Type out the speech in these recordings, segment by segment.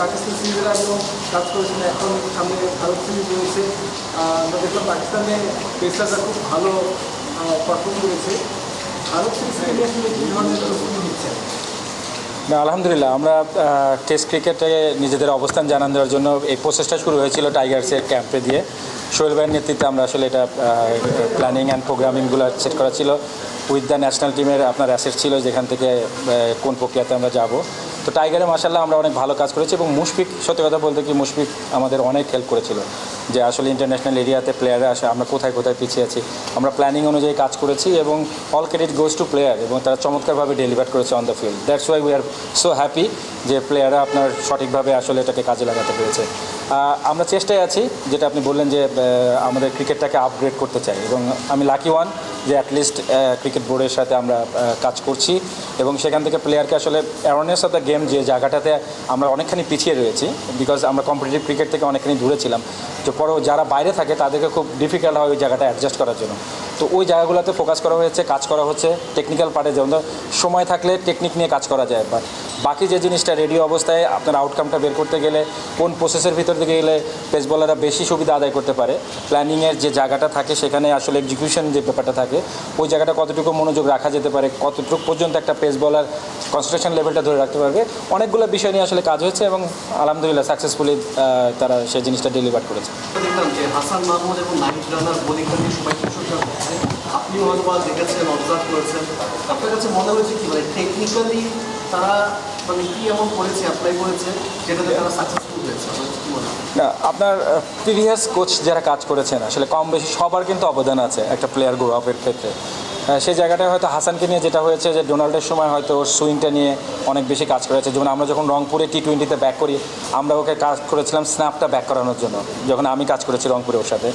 পাকিস্তান সিরিজের আগেও কাজ করেছেন এখন সামনে ভারত সিরিজ রয়েছে আমরা দেখলাম পাকিস্তানে পেসাররা খুব ভালো পারফর্ম করেছে ভারত সিরিজকে আসলে কী ধরনের প্রস্তুতি নিচ্ছেন না আলহামদুলিল্লাহ আমরা টেস্ট ক্রিকেটে নিজেদের অবস্থান জানান দেওয়ার জন্য এই প্রসেসটা শুরু হয়েছিল টাইগার্সের ক্যাম্পে দিয়ে। সোহেল ভাইয়ের নেতৃত্বে আমরা আসলে এটা প্ল্যানিং অ্যান্ড প্রোগ্রামিংগুলো সেট করা ছিল। উইথ দ্য ন্যাশনাল টিমের আপনার অ্যাসেট ছিল যেখান থেকে কোন প্রক্রিয়াতে আমরা যাব। তো টাইগারে মাসাল্লাহ আমরা অনেক ভালো কাজ করেছি এবং মুশফিক, সত্যি কথা বলতে কি মুশফিক আমাদের অনেক হেল্প করেছিল যে আসলে ইন্টারন্যাশনাল এরিয়াতে প্লেয়াররা আসে, আমরা কোথায় কোথায় পিছিয়ে আছি। আমরা প্ল্যানিং অনুযায়ী কাজ করেছি এবং all credit goes to player এবং তারা চমৎকারভাবে ডেলিভার করেছে on the field that's why we are so happy যে প্লেয়াররা আপনার সঠিকভাবে আসলে এটাকে কাজে লাগাতে পেরেছে। আমরা চেষ্টায় আছি, যেটা আপনি বললেন যে আমাদের ক্রিকেটটাকে আপগ্রেড করতে চাই এবং আমি লাকি ওয়ান যে অ্যাটলিস্ট ক্রিকেট বোর্ডের সাথে আমরা কাজ করছি এবং সেখান থেকে প্লেয়ারকে আসলে অ্যাওয়ারনেস অফ দ্য গেম যে জায়গাটাতে আমরা অনেকখানি পিছিয়ে রয়েছি বিকজ আমরা কম্পিটিটিভ ক্রিকেট থেকে অনেকখানি দূরে ছিলাম। তো পরেও যারা বাইরে থাকে, তাদেরকে খুব ডিফিকাল্ট হয় ওই জায়গাটা অ্যাডজাস্ট করার জন্য। তো ওই জায়গাগুলোতে ফোকাস করা হয়েছে, কাজ করা হচ্ছে টেকনিক্যাল পার্টে যেমন সময় থাকলে টেকনিক নিয়ে কাজ করা যায় বাট বাকি যে জিনিসটা রেডিও অবস্থায়, আপনার আউটকামটা বের করতে গেলে, কোন প্রসেসের ভিতর দিকে গেলে পেস বলাররা বেশি সুবিধা আদায় করতে পারে। প্ল্যানিংয়ের যে জায়গাটা থাকে, সেখানে আসলে এক্সিকিউশন যে ব্যাপারটা থাকে, ওই জায়গাটা কতটুকু মনোযোগ রাখা যেতে পারে, কতটুকু পর্যন্ত একটা পেস বলার কনসেন্ট্রেশন লেভেলটা ধরে রাখতে পারবে, অনেকগুলো বিষয় নিয়ে আসলে কাজ হয়েছে এবং আলহামদুলিল্লাহ সাকসেসফুলি তারা সেই জিনিসটা ডেলিভার করেছে। যে হাসান মাহমুদ এবং নাহিদ রানার নিয়ে সবাই করছে আপনিও হয়তো বা দেখেছেন অবজার্ভ করেছেন। আপনার কাছে মনে হয়েছে কি? মানে টেকনিক্যালি তারা মানে কি এমন করেছে অ্যাপ্লাই করেছে, যেটাতে তারা সাকসেসফুল হয়েছে? না, আপনার প্রিভিয়াস কোচ যারা কাজ করেছেন, আসলে কম বেশি সবার কিন্তু অবদান আছে একটা প্লেয়ার গ্রো আপের ক্ষেত্রে। সেই জায়গাটায় হয়তো হাসানকে নিয়ে যেটা হয়েছে যে ডোনাল্ডের সময় হয়তো ওর সুইংটা নিয়ে অনেক বেশি কাজ করেছে যেমন আমরা যখন রংপুরে টি টোয়েন্টিতে ব্যাক করি, আমরা ওকে কাজ করেছিলাম স্ন্যাপটা ব্যাক করানোর জন্য, যখন আমি কাজ করেছি রংপুরে ওর সাথে।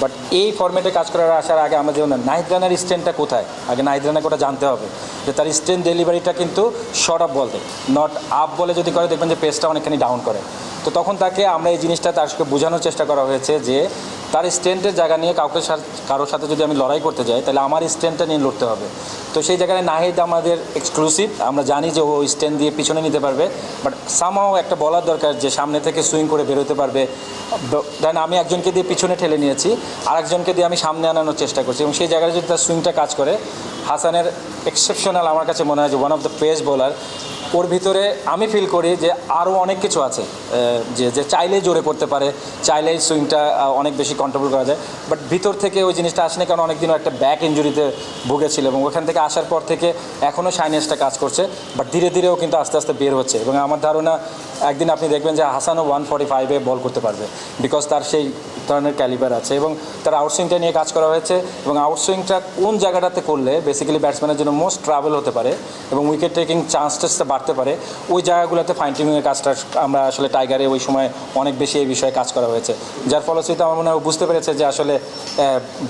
বাট এই ফর্মেটে কাজ করার আসার আগে আমরা যেমন নাহিদ রানার কোথায়? আগে নাহিদ ওটা জানতে হবে। যে তার স্ট্রেন ডেলিভারিটা কিন্তু শর্ট আপ বলতে নট আপ বলে যদি করে দেখবেন যে পেসটা অনেকখানি ডাউন করে। তো তখন তাকে আমরা এই জিনিসটা তার সাথে বোঝানোর চেষ্টা করা হয়েছে যে তার স্ট্রেন্থের জায়গা নিয়ে কাউকে কারোর সাথে যদি আমি লড়াই করতে যাই, তাহলে আমার স্ট্রেন্থটা নিয়ে লড়তে হবে। তো সেই জায়গায় নাহিদ আমাদের এক্সক্লুসিভ আমরা জানি যে ও স্ট্রেন্থ দিয়ে পিছনে নিতে পারবে বাট সামাও একটা বলার দরকার যে সামনে থেকে সুইং করে বেরোতে পারবে। দেন আমি একজনকে দিয়ে পিছনে ঠেলে নিয়েছি আর একজনকে দিয়ে আমি সামনে আনানোর চেষ্টা করছি এবং সেই জায়গায় যদি তার সুইংটা কাজ করে, হাসানের এক্সেপশনাল আমার কাছে মনে হয় যে one of the pace bowler ওর ভিতরে আমি ফিল করি যে আরও অনেক কিছু আছে যে যে চাইলেই জোরে করতে পারে, চাইলেই সুইংটা অনেক বেশি কন্ট্রোল করা যায়। বাট ভিতর থেকে ওই জিনিসটা আসেনি কারণ অনেকদিনও একটা ব্যাক ইঞ্জুরিতে ভুগেছিল এবং ওখান থেকে আসার পর থেকে এখনও সাইনেসটা কাজ করছে বাট ধীরে ধীরেও কিন্তু আস্তে আস্তে বের হচ্ছে এবং আমার ধারণা একদিন আপনি দেখবেন যে হাসানও ওয়ান ফর্টি ফাইভে বল করতে পারবে বিকজ তার সেই ধরনের ক্যালিবার আছে এবং তার আউটসুইংটা নিয়ে কাজ করা হয়েছে এবং আউটসুইংটা কোন জায়গাটাতে করলে বেসিক্যালি ব্যাটসম্যানের জন্য মোস্ট ট্রাভেল হতে পারে এবং উইকেট টেকিং চান্সটা বাড়তে পারে। ওই জায়গাগুলোতে ফাইন টিউনিংয়ের কাজটা আমরা আসলে টাইগারে ওই সময় অনেক বেশি এই বিষয়ে কাজ করা হয়েছে। যার ফলশ্রুতিতে আমার মনে হয় বুঝতে পেরেছে যে আসলে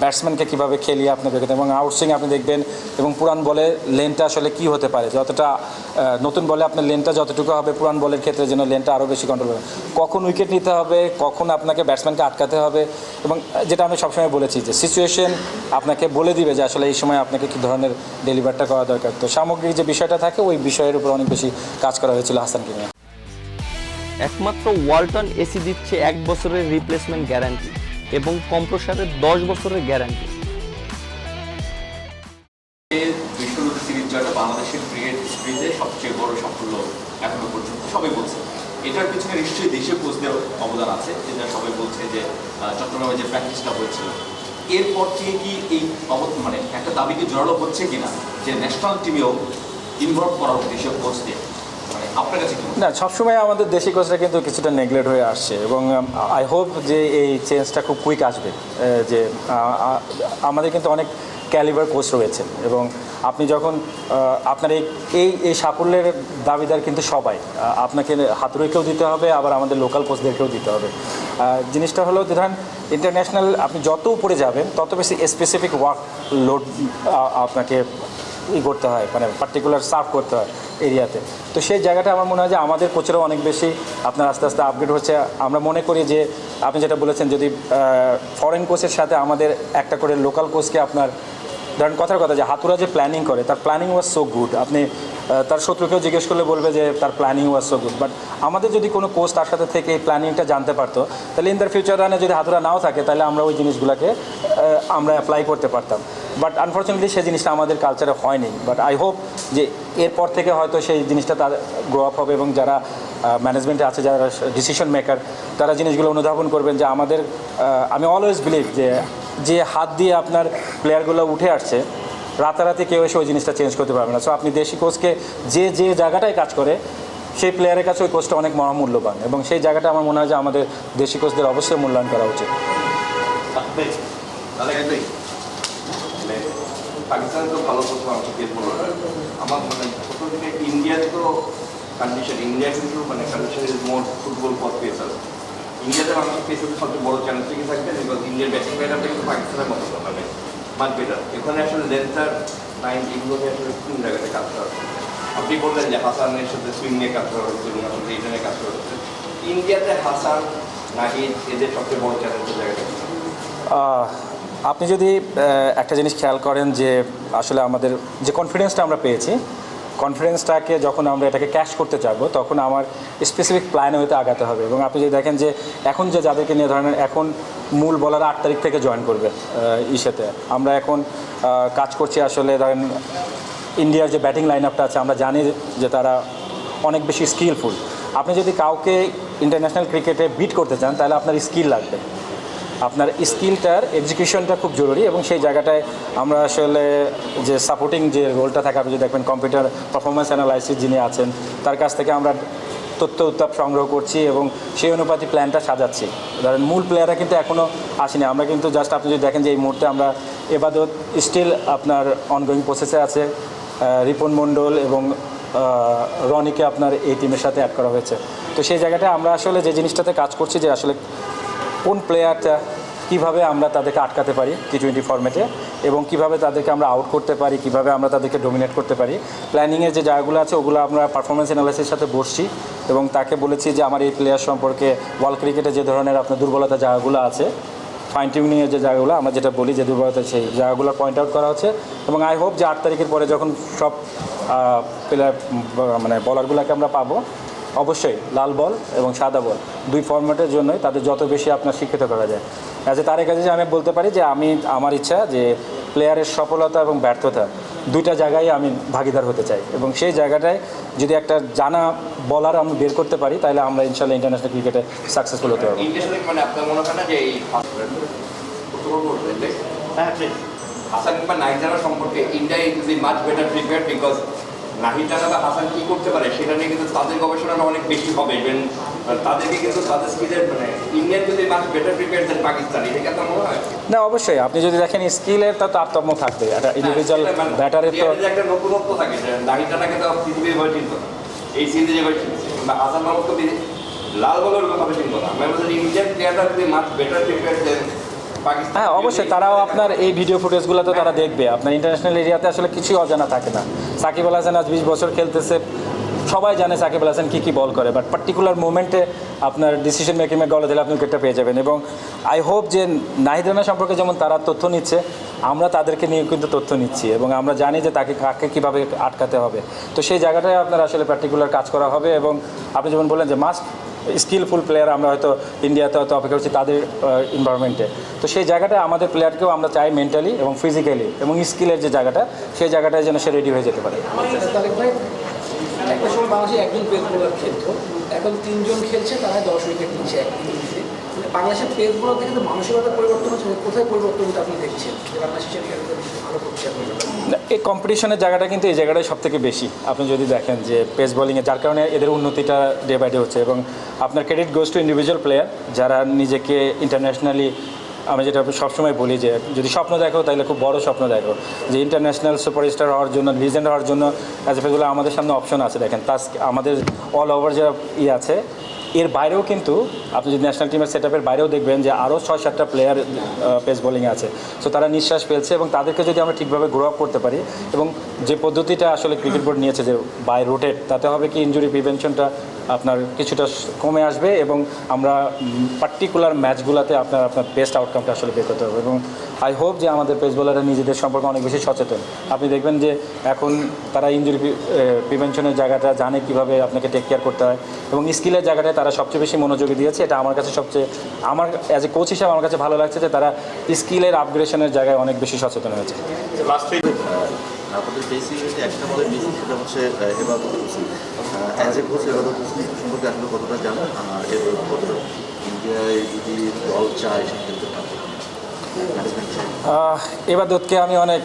ব্যাটসম্যানকে কীভাবে খেলিয়ে আপনি বেরোতে এবং আউটসুইং আপনি দেখবেন এবং পুরান বলে লেনটা আসলে কি হতে পারে যতটা নতুন বলে আপনার লেনটা যতটুকু হবে পুরান বলের ক্ষেত্রে যেন লেনটা আরও বেশি কন্ট্রোল হবে। কখন উইকেট নিতে হবে, কখন আপনাকে ব্যাটসম্যানকে আটকাতে হবে এবং যেটা আমি সবসময় বলেছি যে সিচুয়েশন আপনাকে বলে দিবে যে আসলে এই সময় আপনাকে কী ধরনের ডেলিভারটা করা দরকার। তো সামগ্রিক যে বিষয়টা থাকে, ওই বিষয়ের উপর অনেক বেশি কাজ করা হয়েছিল হাসানকে নিয়ে। একমাত্র ওয়ালটন এসি দিচ্ছে এক বছরের রিপ্লেসমেন্ট গ্যারান্টি এবং কম্প্রসারের দশ বছরের গ্যারান্টি বিশ্বরোধ সিরিজ জয়টা বাংলাদেশের ক্রিকেট হিস্ট্রিতে সবচেয়ে বড় সাফল্য এখনও পর্যন্ত সবাই বলছে। এটার পিছনে নিশ্চয়ই দেশীয় কোচদের অবদান আছে যেটা সবাই বলছে যে আহ, চট্টগ্রামে যে প্র্যাকটিসটা হয়েছিল। এরপর থেকে কি এই অব- মানে একটা দাবি কি জোরালো হচ্ছে কিনা যে ন্যাশনাল টিমেও ইনভলভ করা মানে? না, সবসময় আমাদের দেশি কোচরা কিন্তু কিছুটা নেগলেক্ট হয়ে আসছে এবং আই হোপ যে এই চেঞ্জটা খুব কুইক আসবে যে আমাদের কিন্তু অনেক ক্যালিবার কোচ রয়েছে এবং আপনি যখন আপনার এই এই সাফল্যের দাবিদার কিন্তু সবাই আপনাকে হাতুড়িকেও দিতে হবে, আবার আমাদের লোকাল কোচদেরকেও দিতে হবে জিনিসটা হলো যে ধরেন ইন্টারন্যাশনাল আপনি যত উপরে যাবেন, তত বেশি স্পেসিফিক ওয়ার্ক লোড আপনাকে ই করতে হয় মানে পার্টিকুলার সার্ভ করতে হয় এরিয়াতে। তো সেই জায়গাটা আমার মনে হয় যে আমাদের কোচেরও অনেক বেশি আপনার আস্তে আস্তে আপগ্রেড হচ্ছে। আমরা মনে করি যে আপনি যেটা বলেছেন, যদি ফরেন কোচের সাথে আমাদের একটা করে লোকাল কোচকে আপনার, ধরেন কথার কথা যে হাতুরা যে প্ল্যানিং করে, তার প্ল্যানিং ওয়াজ সো গুড আপনি তার শত্রুকেও জিজ্ঞেস করলে বলবে যে তার planning was so good but আমাদের যদি কোনো কোচ তার সাথে থেকে এই প্ল্যানিংটা জানতে পারতো, তাহলে ইন দ্য ফিউচার রানে যদি হাতুরা নাও থাকে, তাহলে আমরা ওই জিনিসগুলোকে আমরা অ্যাপ্লাই করতে পারতাম। বাট আনফর্চুনেটলি সেই জিনিসটা আমাদের কালচারে হয়নি। বাট আই হোপ যে এরপর থেকে হয়তো সেই জিনিসটা তার গ্রো আপ হবে এবং যারা ম্যানেজমেন্টে আছে, যারা ডিসিশন মেকার তারা জিনিসগুলো অনুধাবন করবেন যে আমাদের আমি অলওয়েজ বিলিভ যে যে হাত দিয়ে আপনার প্লেয়ারগুলো উঠে আসছে রাতারাতি কেউ এসে ওই জিনিসটা চেঞ্জ করতে পারবে না। সো আপনি দেশি কোচকে যে যে জায়গাটায় কাজ করে সেই প্লেয়ারের কাছে ওই কোচটা অনেক মহামূল্যবান। এবং সেই জায়গাটা আমার মনে হয় যে আমাদের দেশি কোচদের অবশ্যই মূল্যায়ন করা উচিত। ইন্ডিয়ার ফুটবল ইন্ডিয়াতে বাংলাদেশ পেসার সবচেয়ে বড় চ্যালেঞ্জ থেকে থাকবে ব্যাটিং পাকিস্তানের মতো। না, বেটার এখানে আসলে লেন্থার টাইম এগুলোকে আসলে কোন জায়গাতে কাজ করা? আপনি বললেন যে হাসানের সাথে সুইং নিয়ে কাজ করা হচ্ছে এবং আসলে এটা নিয়ে কাজ করা হচ্ছে ইন্ডিয়াতে হাসান, নাহিদ এদের সবচেয়ে বড় চ্যালেঞ্জের জায়গাটা আপনি যদি একটা জিনিস খেয়াল করেন যে আসলে আমাদের যে কনফিডেন্সটা আমরা পেয়েছি কনফিডেন্সটাকে যখন আমরা এটাকে ক্যাশ করতে চাইব তখন আমার স্পেসিফিক প্ল্যান হয়তো আগাতে হবে। এবং আপনি যদি দেখেন যে এখন যে যাদেরকে নিয়ে ধরেন, এখন মূল বলার আট তারিখ থেকে জয়েন করবে ইসেতে। আমরা এখন কাজ করছি আসলে ধরেন ইন্ডিয়ার যে ব্যাটিং লাইন আপটা আছে, আমরা জানি যে তারা অনেক বেশি স্কিলফুল আপনি যদি কাউকে ইন্টারন্যাশনাল ক্রিকেটে বিট করতে চান, তাহলে আপনার স্কিল লাগবে। আপনার স্কিলটার এক্সিকিউশনটা খুব জরুরি এবং সেই জায়গাটায় আমরা আসলে যে সাপোর্টিং যে রোলটা থাকে, আপনি যদি দেখবেন কম্পিউটার পারফরমেন্স অ্যানালাইসিস যিনি আছেন, তার কাছ থেকে আমরা তথ্য উত্তাপ সংগ্রহ করছি এবং সেই অনুপাতে প্ল্যানটা সাজাচ্ছি। ধরেন মূল প্লেয়াররা কিন্তু এখনও আসেনি। আমরা কিন্তু জাস্ট আপনি যদি দেখেন যে এই মুহূর্তে আমরা এবাদত স্টিল আপনার অনগোয়িং প্রসেসে আছে। রিপন মণ্ডল এবং রনিকে আপনার এই টিমের সাথে অ্যাড করা হয়েছে। তো সেই জায়গাটায় আমরা আসলে যে জিনিসটাতে কাজ করছি যে আসলে কোন প্লেয়ারটা কীভাবে আমরা তাদেরকে আটকাতে পারি টি টোয়েন্টি ফর্মেটে এবং কীভাবে তাদেরকে আমরা আউট করতে পারি, কীভাবে আমরা তাদেরকে ডোমিনেট করতে পারি। প্ল্যানিংয়ের যে জায়গাগুলো আছে, ওগুলো আমরা পারফরমেন্স অ্যানালাইসিসের সাথে বসছি এবং তাকে বলেছি যে আমার এই প্লেয়ার সম্পর্কে ওয়ার্ল্ড ক্রিকেটে যে ধরনের আপনার দুর্বলতা জায়গাগুলো আছে ফাইন টিউনিংয়ের যে জায়গাগুলো, আমরা যেটা বলি যে দুর্বলতা, সেই জায়গাগুলো পয়েন্ট আউট করা হচ্ছে এবং আই হোপ যে আট তারিখের পরে যখন সব প্লেয়ার মানে বলারগুলোকে আমরা পাবো অবশ্যই লাল বল এবং সাদা বল, দুই ফরম্যাটের জন্যই তাদের যত বেশি আপনার শিক্ষিত করা যায়। অ্যাজ এ তারেক কাছে আমি বলতে পারি যে আমি, আমার ইচ্ছা যে প্লেয়ারের সফলতা এবং ব্যর্থতা দুইটা জায়গায় আমি ভাগিদার হতে চাই এবং সেই জায়গাটায় যদি একটা জানা বলার আমি বের করতে পারি, তাহলে আমরা ইনশাল্লাহ ইন্টারন্যাশনাল ক্রিকেটে সাকসেসফুল হতে পারব। মানে হয় যে হ্যাঁ নাইজারা সম্পর্কে India is much better prepare because নাহিদারা বা হাসান কি করতে পারে সেটা নিয়ে কিন্তু তাদের গবেষণাটা অনেক বেশি হবে। ইভেন তাদেরকে কিন্তু তাদের স্কিলের মানে ইন্ডিয়ান যদি much better prepare then Pakistan এটা কি মনে হয়? না অবশ্যই। আপনি যদি দেখেন স্কিলের তো তারতম্য থাকবে। একটা ইন্ডিভিজুয়াল মানে ব্যাটারের তো একটা নতুনত্ব থাকে যে নাহিদাটাকে তো পৃথিবীর বই চিনত এই সিরিজে চিনছে। কিংবা হাসান মাহমুদকে পৃথিবী- লাল বলের ভাবে চিনত না। বলছি ইন্ডিয়ান প্লেয়াররা যদি মাচ বেটার প্রিপেয়ার দেন হ্যাঁ অবশ্যই তারাও আপনার এই ভিডিও ফুটেজগুলো তো তারা দেখবে। আপনার ইন্টারন্যাশনাল এরিয়াতে আসলে কিছুই অজানা থাকে না। সাকিব আল হাসান আজ বিশ বছর খেলতেছে। সবাই জানে সাকিব আল হাসান কী কী বল করে বাট পার্টিকুলার মোমেন্টে আপনার ডিসিশন মেকিংয়ে গলা দিলে আপনি উইকেটটা পেয়ে যাবেন। এবং আই হোপ যে নাহিদ রানা সম্পর্কে যেমন তারা তথ্য নিচ্ছে আমরা তাদেরকে নিয়ে কিন্তু তথ্য নিচ্ছি এবং আমরা জানি যে তাকে কাকে কীভাবে আটকাতে হবে। তো সেই জায়গাটায় আপনার আসলে পার্টিকুলার কাজ করা হবে এবং আপনি যেমন বললেন যে মাস্ট স্কিলফুল প্লেয়ার আমরা হয়তো ইন্ডিয়াতে হয়তো অপেক্ষা করছি তাদের এনভায়রনমেন্টে তো সেই জায়গাটা আমাদের প্লেয়ারকেও আমরা চাই মেন্টালি এবং ফিজিক্যালি এবং স্কিলের যে জায়গাটা, সেই জায়গাটায় যেন সে রেডি হয়ে যেতে পারে। একটা সময় বাংলাদেশে একজন পেস বোলার এখন তিনজন খেলছে তারা দশ উইকেট নিচ্ছে, এক বাংলাদেশের থেকে তো মানসিকতা পরিবর্তন হচ্ছে কোথায় পরিবর্তনটা আপনি দেখছেন? এই কম্পিটিশনের জায়গাটা কিন্তু এই জায়গাটাই সব থেকে বেশি। আপনি যদি দেখেন যে পেস বোলিংয়ে যার কারণে এদের উন্নতিটা ডে বাই ডে হচ্ছে এবং আপনার credit goes to individual player যারা নিজেকে ইন্টারন্যাশনালি আমি যেটা সবসময় বলি যে, যদি স্বপ্ন দেখো, তাহলে খুব বড় স্বপ্ন দেখো। যে ইন্টারন্যাশনাল সুপারস্টার হওয়ার জন্য লিজেন্ড হওয়ার জন্য অ্যাজ এগুলো আমাদের সামনে অপশন আছে। দেখেন, তাস আমাদের অল ওভার যারা ই আছে এর বাইরেও কিন্তু আপনি যদি ন্যাশনাল টিমের সেট আপের বাইরেও দেখবেন যে আরও ছয়, সাতটা প্লেয়ার পেস বোলিংয়ে আছে। সো তারা নিঃশ্বাস ফেলছে এবং তাদেরকে যদি আমরা ঠিকভাবে গ্রো আপ করতে পারি এবং যে পদ্ধতিটা আসলে ক্রিকেট বোর্ড নিয়েছে যে বাই রোটেট তাতে হবে কি ইঞ্জুরি প্রিভেনশনটা আপনার কিছুটা কমে আসবে এবং আমরা পার্টিকুলার ম্যাচগুলোতে আপনার আপনার বেস্ট আউটকামটা আসলে বের করতে হবে এবং আই হোপ যে আমাদের পেস বোলাররা নিজেদের সম্পর্কে অনেক বেশি সচেতন। আপনি দেখবেন যে এখন তারা ইঞ্জুরি প্রিভেনশনের জায়গাটা জানে কীভাবে আপনাকে টেক কেয়ার করতে হয় এবং স্কিলের জায়গাটায় তারা সবচেয়ে বেশি মনোযোগী দিয়েছে। এটা আমার কাছে সবচেয়ে, আমার অ্যাজ এ কোচ হিসাবে আমার কাছে ভালো লাগছে যে তারা স্কিলের আপগ্রেশনের জায়গায় অনেক বেশি সচেতন হয়েছে। আমাদের একটা হচ্ছে সম্পর্কে এবার কতটা ইন্ডিয়ায় যদি দল চায় সে খেলতে পারবে ম্যানেজমেন্ট চায়। আহ, এবাদতকে আমি অনেক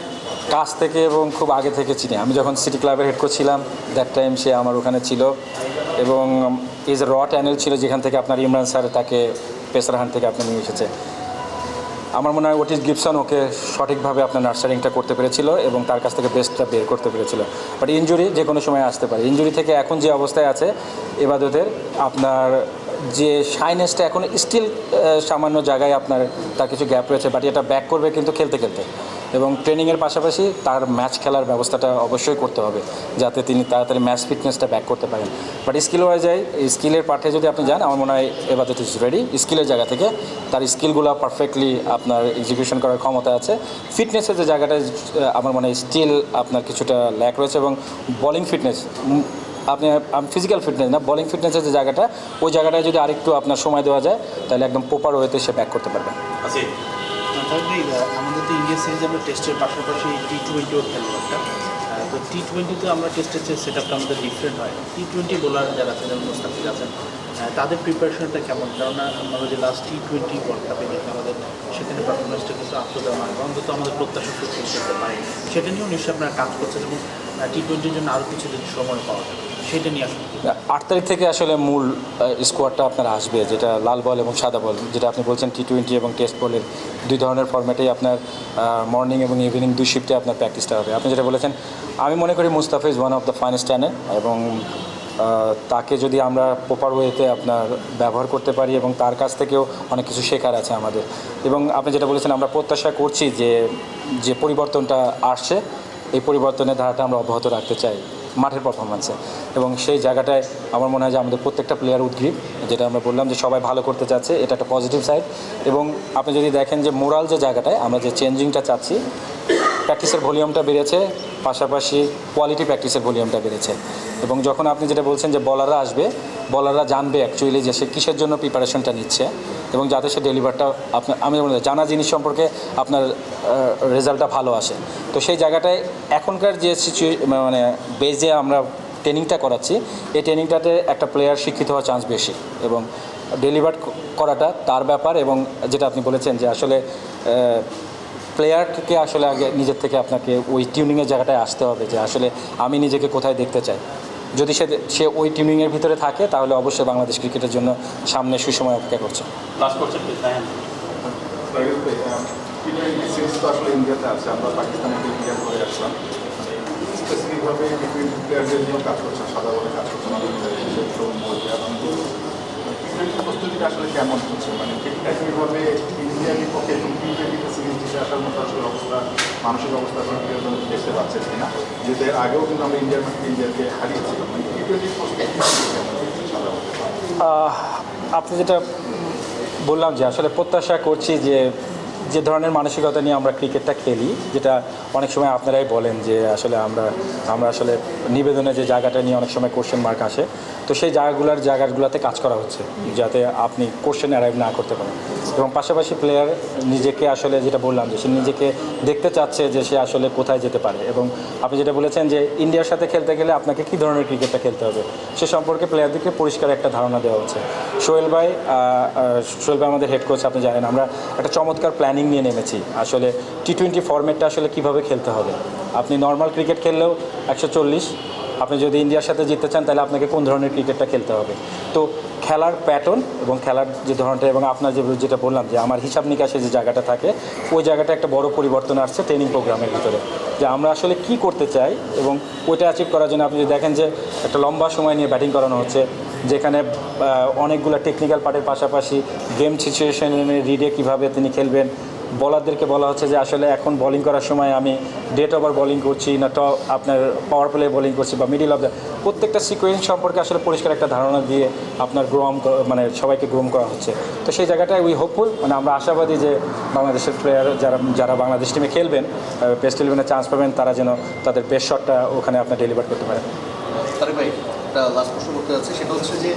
কাছ থেকে এবং খুব আগে থেকে চিনি। আমি যখন সিটি ক্লাবের হেড কোচ ছিলাম দ্যাট টাইম সে আমার ওখানে ছিল। এবং ইজ র ট্যানেল ছিল যেখান থেকে আপনার ইমরান স্যার তাকে পেসারহান থেকে আপনি নিয়ে এসেছে। আমার মনে হয় ওটিস গিপসন ওকে সঠিকভাবে আপনার নার্সারিংটা করতে পেরেছিল এবং তার কাছ থেকে বেস্টটা বের করতে পেরেছিল। বাট ইঞ্জুরি যে কোনো সময় আসতে পারে। ইঞ্জুরি থেকে এখন যে অবস্থায় আছে, এবাদতের আপনার যে শাইনেসটা এখন স্টিল সামান্য জায়গায় আপনার তার কিছু গ্যাপ রয়েছে বাট এটা ব্যাক করবে কিন্তু খেলতে খেলতে। এবং ট্রেনিংয়ের পাশাপাশি তার ম্যাচ খেলার ব্যবস্থাটা অবশ্যই করতে হবে, যাতে তিনি তাড়াতাড়ি ম্যাচ ফিটনেসটা ব্যাক করতে পারেন। বাট স্কিল ওয়াইজাই স্কিলের পাঠে যদি আপনি যান, আমার মনে হয় এবার ইজ রেডি স্কিলের জায়গা থেকে তার স্কিলগুলো পারফেক্টলি আপনার এক্সিকিউশন করার ক্ষমতা আছে। ফিটনেসের যে জায়গাটা, আমার মনে হয় স্টিল আপনার কিছুটা ল্যাক রয়েছে এবং বলিং ফিটনেস আপনি ফিজিক্যাল ফিটনেস না বলিং ফিটনেসের যে জায়গাটা, ওই জায়গাটায় যদি আরেকটু আপনার সময় দেওয়া যায়, তাহলে একদম প্রপার ওয়েতে সে ব্যাক করতে পারবে। তাহলে আমাদের তো ইন্ডিয়া সিরিজ আমরা টেস্টের পাশাপাশি টি টোয়েন্টিও খেলব একটা। তো টি টোয়েন্টিতে আমরা টেস্টের যে সেট আপটা আমাদের ডিফারেন্ট হয়। টি টোয়েন্টি বোলার যারা আছেন যেমন মুস্তাফিজ আছেন তাদের প্রিপারেশনটা কেমন? কেননা আমরা যে লাস্ট টি টোয়েন্টি ওয়ার্ল্ড কাপে দেখি আমাদের সেখানে পারফরমেন্সটা কিছু আত্মদান হয় অন্তত আমাদের প্রত্যাশা করতে পারে সেটা নিয়েও নিশ্চয়ই আপনারা কাজ করছেন। এবং টি টোয়েন্টির জন্য আরও কিছু যদি সময় পাওয়া যায়, সেটা নিয়ে আট তারিখ থেকে আসলে মূল স্কোয়াডটা আপনার আসবে, যেটা লাল বল এবং সাদা বল, যেটা আপনি বলছেন টি টোয়েন্টি এবং টেস্ট বলের দুই ধরনের ফর্ম্যাটেই আপনার মর্নিং এবং ইভিনিং দুই শিফটে আপনার প্র্যাকটিসটা হবে। আপনি যেটা বলেছেন, আমি মনে করি Mustafa is one of the finest talent এবং তাকে যদি আমরা প্রপার ওয়েতে আপনার ব্যবহার করতে পারি এবং তার কাছ থেকেও অনেক কিছু শেখার আছে আমাদের। এবং আপনি যেটা বলেছেন, আমরা প্রত্যাশা করছি যে যে পরিবর্তনটা আসছে এই পরিবর্তনের ধারাটা আমরা অব্যাহত রাখতে চাই মাঠের পারফরমেন্সে এবং সেই জায়গাটায় আমার মনে হয় যে আমাদের প্রত্যেকটা প্লেয়ার উদ্গ্রীব, যেটা আমরা বললাম যে সবাই ভালো করতে চাচ্ছে, এটা একটা পজিটিভ সাইড এবং আপনি যদি দেখেন যে মোরাল যে জায়গাটায়, আমরা যে চেঞ্জিংটা চাচ্ছি প্র্যাকটিসের ভলিউমটা বেড়েছে, পাশাপাশি কোয়ালিটি প্র্যাকটিসের ভলিউমটা বেড়েছে। এবং যখন আপনি যেটা বলছেন যে বলাররা আসবে বলাররা জানবে অ্যাকচুয়ালি যে সে কিসের জন্য প্রিপারেশনটা নিচ্ছে এবং যাতে সে ডেলিভারটা আপনার, আমি বলি জানা জিনিস সম্পর্কে আপনার রেজাল্টটা ভালো আসে। তো সেই জায়গাটায় এখনকার যে সিচুয়ে মানে বেজে আমরা ট্রেনিংটা করাচ্ছি, এই ট্রেনিংটাতে একটা প্লেয়ার শিক্ষিত হওয়ার চান্স বেশি এবং ডেলিভার করাটা তার ব্যাপার এবং যেটা আপনি বলেছেন যে আসলে প্লেয়ারকে আসলে আগে নিজের থেকে আপনাকে ওই টিউনিংয়ের জায়গাটায় আসতে হবে যে আসলে আমি নিজেকে কোথায় দেখতে চাই। যদি সে সে ওই টিমিংয়ের ভিতরে থাকে তাহলে অবশ্যই বাংলাদেশ ক্রিকেটের জন্য সামনে সুসময় অপেক্ষা করছে। স্পেসিফিকভাবে টি প্লেয়ারদের নিয়েও কাজ করছেন সাদা বলে কাজ করছেন আমাদের বিশেষ টি প্রস্তুতিটা আসলে কেমন হচ্ছে? মানে টেকনিক্যালিভাবে ইন্ডিয়ার বিপক্ষে আসার মতো আসলে অবস্থা, মানসিক অবস্থা দেখতে পাচ্ছেন কিনা? যেহেতু এর আগেও কিন্তু আমরা ইন্ডিয়ার মাঠে ইন্ডিয়াকে হারিয়েছি মানে টি আপনি যেটা বললাম যে আসলে প্রত্যাশা করছি যে যে ধরনের মানসিকতা নিয়ে আমরা ক্রিকেটটা খেলি, যেটা অনেক সময় আপনারাই বলেন যে আসলে আমরা আমরা আসলে নিবেদনে যে জায়গাটা নিয়ে অনেক সময় কোশ্চেন মার্ক আসে, তো সেই জায়গাগুলোর জায়গাগুলোতে কাজ করা হচ্ছে, যাতে আপনি কোশ্চেন অ্যারাইভ না করতে পারেন। এবং পাশাপাশি প্লেয়ার নিজেকে আসলে যেটা বললাম যে সে নিজেকে দেখতে চাচ্ছে যে সে আসলে কোথায় যেতে পারে। এবং আপনি যেটা বলেছেন যে ইন্ডিয়ার সাথে খেলতে গেলে আপনাকে কী ধরনের ক্রিকেটটা খেলতে হবে, সে সম্পর্কে প্লেয়ারদেরকে পরিষ্কার একটা ধারণা দেওয়া হচ্ছে। সোহেল ভাই সোহেল ভাই আমাদের হেড কোচ আপনি জানেন, আমরা একটা চমৎকার প্ল্যানিং নিয়ে নেমেছি। আসলে টি টোয়েন্টি ফর্মেটটা আসলে কীভাবে খেলতে হবে। আপনি নর্মাল ক্রিকেট খেললেও একশো চল্লিশ। আপনি যদি ইন্ডিয়ার সাথে জিততে চান, তাহলে আপনাকে কোন ধরনের ক্রিকেটটা খেলতে হবে? তো খেলার প্যাটার্ন এবং খেলার যে ধরনটা এবং আপনার যে যেটা বললাম, যে আমার হিসাব নিকাশে যে জায়গাটা থাকে, ওই জায়গাটা একটা বড় পরিবর্তন আসছে ট্রেনিং প্রোগ্রামের ভিতরে। যে আমরা আসলে কি করতে চাই এবং ওইটা অ্যাচিভ করার জন্য আপনি যদি দেখেন যে একটা লম্বা সময় নিয়ে ব্যাটিং করানো হচ্ছে, যেখানে অনেকগুলো টেকনিক্যাল পার্টের পাশাপাশি গেম সিচুয়েশনে রিডে কীভাবে তিনি খেলবেন বলারদেরকে বলা হচ্ছে যে আসলে এখন বোলিং করার সময় আমি ডেট ওভার বোলিং করছি না ট আপনার পাওয়ার প্লে বোলিং করছি বা মিডিল অফ দ্য প্রত্যেকটা সিকোয়েন্স সম্পর্কে আসলে পরিষ্কার একটা ধারণা দিয়ে আপনার গ্রোম মানে সবাইকে গ্রোম করা হচ্ছে। তো সেই জায়গাটায় উই হোপফুল মানে আমরা আশাবাদী যে বাংলাদেশের প্লেয়ার যারা যারা বাংলাদেশ টিমে খেলবেন পেস্ট ইলেভেনে চান্স পাবেন, তারা যেন তাদের বেস্ট শটটা ওখানে আপনার ডেলিভার করতে পারেন ভাই, একটা লাস্ট প্রশ্ন করতে সেটা হচ্ছে যে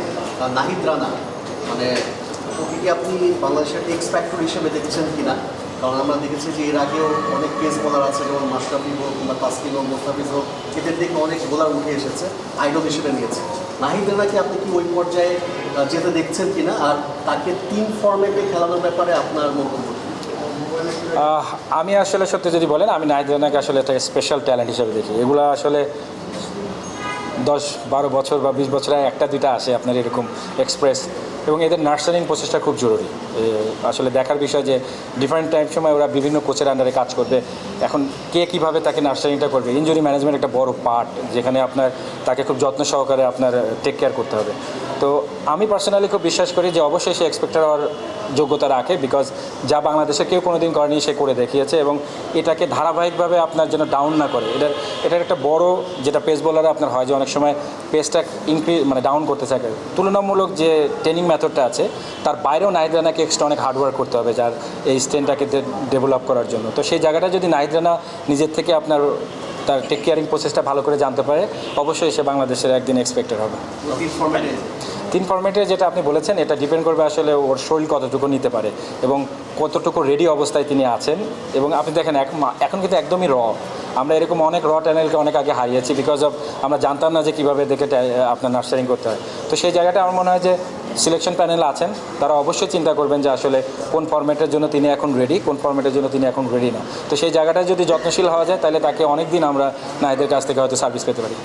নাহিদ রানা মানে আপনি বাংলাদেশের এক্স হিসেবে দেখছেন কিনা? কারণ আমরা দেখেছি যে এর আগেও অনেক পেস বোলার আছে, যেমন মাশরাফি হোক কিংবা তাসকিন হোক, মোস্তাফিজ হোক, এদের দেখে অনেক বোলার উঠে এসেছে আইডল হিসেবে নিয়েছে। নাহিদ রানাকে আপনি কি ওই পর্যায়ে যেতে দেখছেন কি না আর তাকে তিন ফর্মেটে খেলানোর ব্যাপারে আপনার মন্তব্য আমি আসলে সত্যি যদি বলেন, আমি নাহিদ রানাকে আসলে একটা স্পেশাল ট্যালেন্ট হিসেবে দেখি। এগুলো আসলে দশ বারো বছর বা বিশ বছরে একটা দুইটা আসে আপনার এরকম এক্সপ্রেস এবং এদের নার্সারিং প্রসেসটা খুব জরুরি। আসলে দেখার বিষয় যে ডিফারেন্ট টাইম সময় ওরা বিভিন্ন কোচের আন্ডারে কাজ করবে। এখন কে কীভাবে তাকে নার্সারিংটা করবে? ইঞ্জুরি ম্যানেজমেন্ট একটা বড় পার্ট যেখানে আপনার তাকে খুব যত্ন সহকারে আপনার টেক কেয়ার করতে হবে। তো আমি পার্সোনালি খুব বিশ্বাস করি যে অবশ্যই সে এক্সপেক্টার হওয়ার যোগ্যতা রাখে বিকজ যা বাংলাদেশে কেউ কোনো দিন করেনি সে করে দেখিয়েছে এবং এটাকে ধারাবাহিকভাবে আপনার যেন ডাউন না করে। এটার এটার একটা বড় যেটা পেস বোলারে আপনার হয় যে অনেক সময় পেসটা ইনক্রিজ মানে ডাউন করতে থাকে। তুলনামূলক যে ট্রেনিং মেথডটা আছে তার বাইরেও নাহিদ রানাকে এক্সট্রা অনেক হার্ডওয়ার্ক করতে হবে যার এই স্ট্রেনটাকে ডেভেলপ করার জন্য। তো সেই জায়গাটা যদি নাহিদ রানা নিজের থেকে আপনার তার টেক কেয়ারিং প্রসেসটা ভালো করে জানতে পারে অবশ্যই সে বাংলাদেশের একদিন এক্সপেক্টেড হবে। তিন ফর্মেটে যেটা আপনি বলেছেন এটা ডিপেন্ড করবে আসলে ওর শরীর কতটুকু নিতে পারে এবং কতটুকু রেডি অবস্থায় তিনি আছেন। এবং আপনি দেখেন এক মা- এখন কিন্তু একদমই র আমরা এরকম অনেক র ট্যানেলকে অনেক আগে হারিয়েছি বিকজ অফ আমরা জানতাম না যে কীভাবে দেখে আপনার নার্সারিং করতে হয়। তো সেই জায়গাটা আমার মনে হয় যে সিলেকশন প্যানেল আছেন, তারা অবশ্যই চিন্তা করবেন যে আসলে কোন ফর্মেটের জন্য তিনি এখন রেডি কোন ফর্মেটের জন্য তিনি এখন রেডি না। তো সেই জায়গাটায় যদি যত্নশীল হওয়া যায়, তাহলে তাকে অনেক দিন আমরা নাহিদের কাছ থেকে হয়তো সার্ভিস পেতে পারি।